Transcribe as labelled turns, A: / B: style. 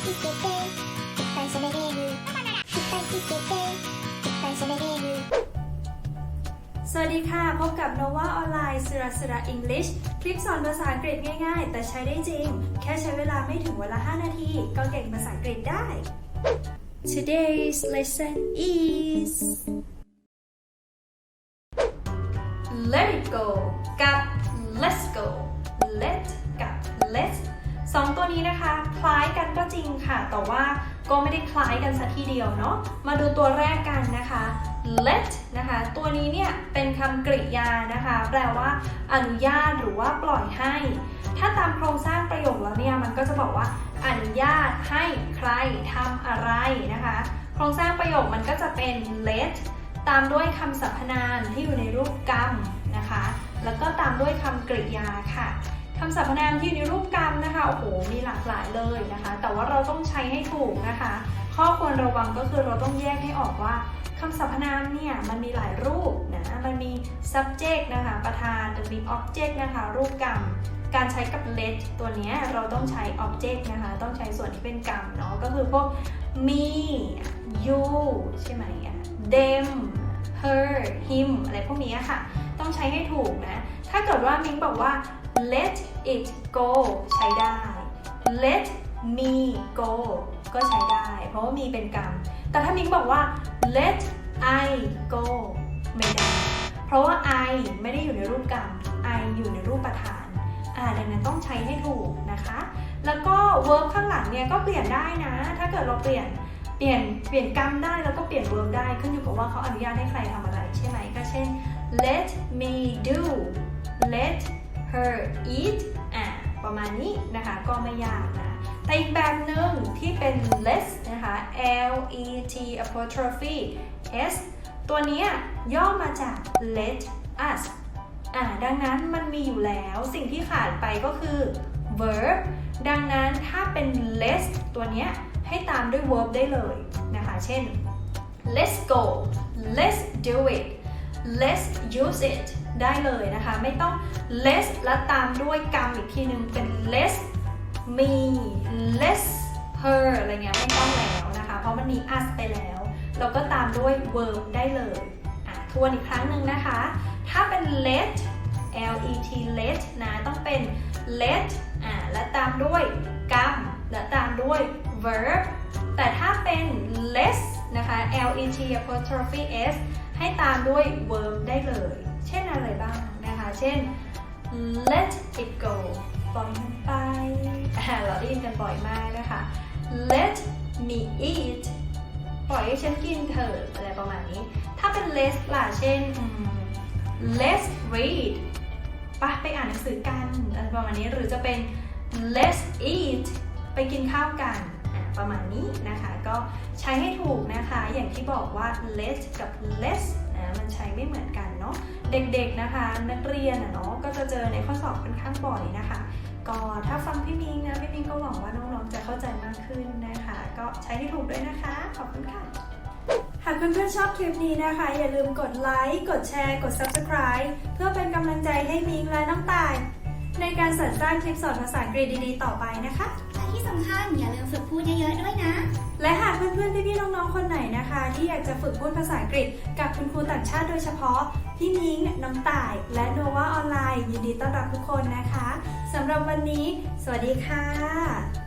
A: 聞けていっぱい喋れるいっぱい聞けていっぱい喋れる
B: สวัสดีค่ะ พบกับ Nova ออนไลน์สุรสุร English คลิปสอนภาษาอังกฤษง่ายๆ แต่ใช้ได้จริง แค่ใช้เวลาไม่ถึงเวลา 5 นาที ก็เก่งภาษาอังกฤษได้ Today's lesson is Let it go กับ Let's go Let กับ Let's สองตัวนี้นะคะ คล้ายกันก็จริงค่ะ แต่ว่าก็ไม่ได้คล้ายกันสัทีเดียวเนาะมาดูตัวแรกกันนะคะ let นะคะ ตัวนี้เนี่ยเป็นคำกริยานะคะ แปลว่า อนุญาตหรือว่าปล่อยให้ ถ้าตามโครงสร้างประโยคแล้วเนี่ยมันก็จะบอกว่า อนุญาตให้ใครทำอะไรนะคะ โครงสร้างประโยคมันก็จะเป็น let ตามด้วยคำสรรพนามที่อยู่ในรูปกรรมนะคะ แล้วก็ตามด้วยคำกริยาค่ะ คำสรรพนามที่อยู่ในรูปกรรมนะคะ โอ้โห มีหลากหลายเลยนะคะ แต่ว่าเราต้องใช้ให้ถูกนะคะ ข้อควรระวังก็คือเราต้องแยกให้ออกว่าคำสรรพนามเนี่ยมันมีหลายรูปนะ มันมี subject นะคะ ประธานหรือมี object นะคะ รูปกรรม การใช้กับ let ตัวเนี้ยเราต้องใช้ object นะคะ ต้องใช้ส่วนที่เป็นกรรมเนาะ ก็คือพวก me you ใช่ไหมอะ them her him อะไรพวกนี้ค่ะ ต้องใช้ให้ถูกนะ ถ้าเกิดว่ามิงบอกว่า let it go ใช้ได้ let me go ก็ใช้ได้ เพราะว่ามีเป็นกรรม แต่ถ้ามิงบอกว่า let I go ไม่ได้ เพราะว่า I ไม่ได้อยู่ในรูปกรรม I อยู่ในรูปประธานอ่าดังนั้นต้องใช้ให้ถูกนะคะ แล้วก็ verb ข้างหลังเนี่ยก็เปลี่ยนได้นะ ถ้าเกิดเราเปลี่ยนเปลี่ยนเปลี่ยนกรรมได้แล้วก็เปลี่ยน verb ได้ขึ้นอยู่กับว่าเขาอนุญาตให้ใครทำอะไรใช่ไหมก็เช่น let me do let her eat อ่าประมาณนี้นะคะก็ไม่ยากนะ แต่อีกแบบหนึ่งที่เป็น let นะคะ L E T apostrophe S ตัวนี้ย่อมาจาก let us อ่าดังนั้นมันมีอยู่แล้วสิ่งที่ขาดไปก็คือ verb ดังนั้นถ้าเป็น let ตัวนี้ให้ตามด้วย verb ได้เลยนะคะ เช่น let's go let's do it let's use it ได้เลยนะคะ ไม่ต้อง let's แล้วตามด้วยกรรมอีกทีหนึ่งเป็น let's me let's her อะไรเงี้ยไม่ต้องแล้วนะคะ เพราะมันมี us ไปแล้ว เราก็ตามด้วย verb ได้เลยอะทวนอีกครั้งหนึ่งนะคะ ถ้าเป็น let l e t let นะต้องเป็น let อ่าและตามด้วยกรรมและตามด้วย verb แต่ถ้าเป็น less นะคะ l e t apostrophe s ให้ตามด้วย verb ได้เลย เช่นอะไรบ้างนะคะ เช่น let it go ปล่อยมันไป เราได้ยินกันบ่อยมากนะคะ let me eat ปล่อยให้ฉันกินเถอะอะไรประมาณนี้ ถ้าเป็น let ล่ะ เช่น let's read ปะไปอ่านหนังสือกันอะไรประมาณนี้ หรือจะเป็น let's eat ไปกินข้าวกันประมาณนี้นะคะ ก็ใช้ให้ถูกนะคะ อย่างที่บอกว่า let กับ let's นะมันใช้ไม่เหมือนกันเนาะเด็กๆนะคะ นักเรียนอะเนาะก็จะเจอในข้อสอบค่อนข้างบ่อยนะคะ ก็ถ้าฟังพี่มิงนะพี่มิงก็หวังว่าน้องๆจะเข้าใจมากขึ้นนะคะ ก็ใช้ให้ถูกด้วยนะคะ ขอบคุณค่ะหากเพื่อนๆชอบคลิปนี้นะคะ อย่าลืมกดไลค์กดแชร์กด subscribe เพื่อเป็นกำลังใจให้มิงและน้องตาย ในการสรรสร้างคลิปสอนภาษาอังกฤษดีๆ ต่อไปนะคะ
A: และที่สำคัญอย่าลืมฝึกพูดเยอะๆด้วยนะ
B: และหากเพื่อน ๆ คนไหนนะคะ ที่อยากจะฝึกพูดภาษาอังกฤษ กับคุณครูต่างชาติโดยเฉพาะ พี่นิ้งน้องต่าย และโนวาออนไลน์ ยินดีต้อนรับทุกคนนะคะสำหรับวันนี้ สวัสดีค่ะ